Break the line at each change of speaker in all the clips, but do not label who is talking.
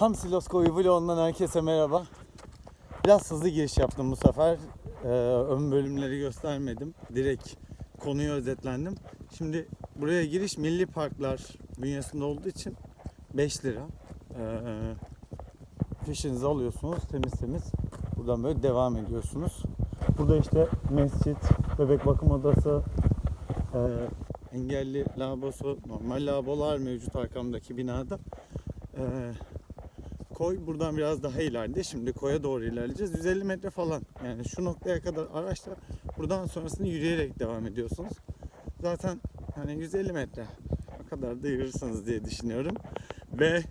Hamsilos Koyu vlogundan herkese merhaba. Biraz hızlı giriş yaptım bu sefer. Ee, ön bölümleri göstermedim. Direkt konuyu özetlendim. Şimdi buraya giriş milli parklar bünyesinde olduğu için 5 lira. Ee, fişinizi alıyorsunuz temiz temiz. Buradan böyle devam ediyorsunuz. Burada işte mescit, bebek bakım odası, e, engelli lavabosu, normal lavabolar mevcut arkamdaki binada. Ee, koy buradan biraz daha ileride. Şimdi koya doğru ilerleyeceğiz. 150 metre falan. Yani şu noktaya kadar araçla buradan sonrasını yürüyerek devam ediyorsunuz. Zaten hani 150 metre o kadar da yürürsünüz diye düşünüyorum. Ve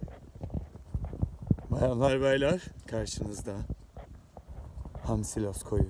bayanlar beyler karşınızda Hamsilos koyu.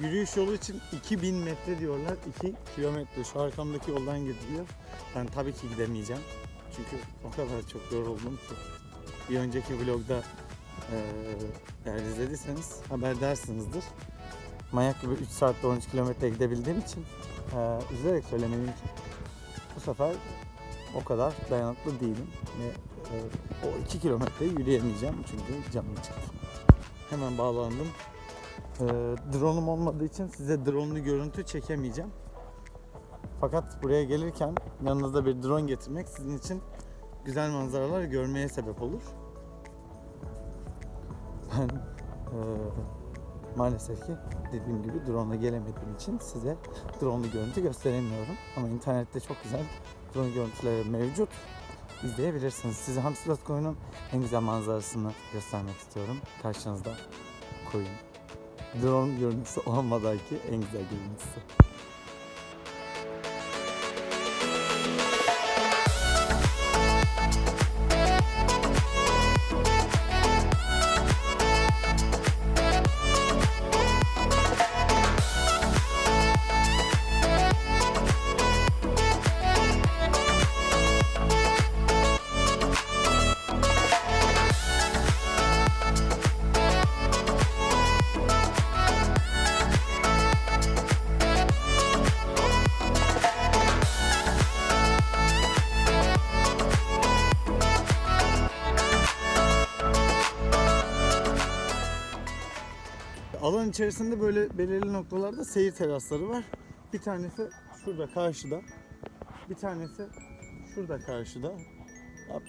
Yürüyüş yolu için 2000 metre diyorlar. 2 kilometre şu arkamdaki yoldan gidiliyor. Ben tabii ki gidemeyeceğim. Çünkü o kadar çok yoruldum ki. Bir önceki vlogda eğer izlediyseniz haberdarsinizdir. Manyak gibi 3 saatte 13 kilometre gidebildiğim için eee üzülerek söylemeliyim ki bu sefer o kadar dayanıklı değilim. Ve eee, o 2 kilometreyi yürüyemeyeceğim çünkü canım çıktı. Hemen bağlandım. Ee, drone'um olmadığı için size drone'lu görüntü çekemeyeceğim. Fakat buraya gelirken yanınızda bir drone getirmek sizin için güzel manzaralar görmeye sebep olur. Ben eee, maalesef ki dediğim gibi drone'la gelemediğim için size drone'lu görüntü gösteremiyorum. Ama internette çok güzel drone görüntüleri mevcut. İzleyebilirsiniz. Size Hamsilos koyunun en güzel manzarasını göstermek istiyorum. Karşınızda koyun drone görüntüsü olmadan ki en güzel görüntüsü. Alan içerisinde böyle belirli noktalarda seyir terasları var. Bir tanesi şurada karşıda. Bir tanesi şurada karşıda. Hop,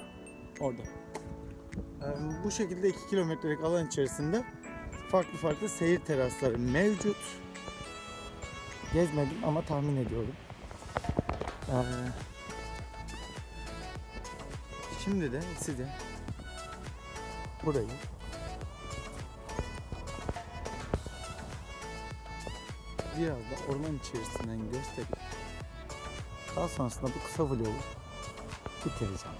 orada. Ee, bu şekilde 2 kilometrelik alan içerisinde farklı farklı seyir terasları mevcut. Gezmedim ama tahmin ediyorum. Ee, şimdi de size burayı biraz da orman içerisinden gösterip daha sonrasında bu kısa vlogu bitireceğim.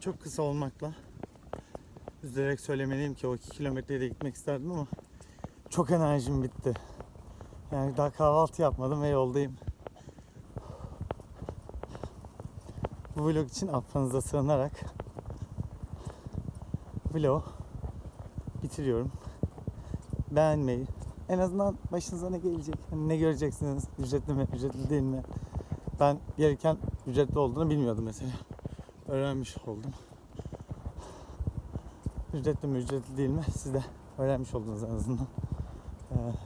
Çok kısa olmakla üzülerek söylemeliyim ki o 2 kilometreyi de gitmek isterdim ama çok enerjim bitti. Yani daha kahvaltı yapmadım ve yoldayım. Bu vlog için affınıza sığınarak vlog bitiriyorum. Beğenmeyi, en azından başınıza ne gelecek, hani ne göreceksiniz, ücretli mi, ücretli değil mi? Ben gelirken ücretli olduğunu bilmiyordum mesela. Öğrenmiş oldum. Ücretli mi, ücretli değil mi? Siz de öğrenmiş oldunuz en azından.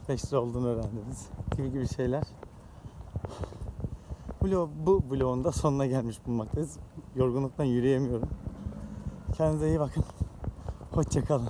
5 lira olduğunu öğrendiniz gibi gibi şeyler. Vlog, bu vlogun da sonuna gelmiş bulunmaktayız. Yorgunluktan yürüyemiyorum. Kendinize iyi bakın. Hoşçakalın.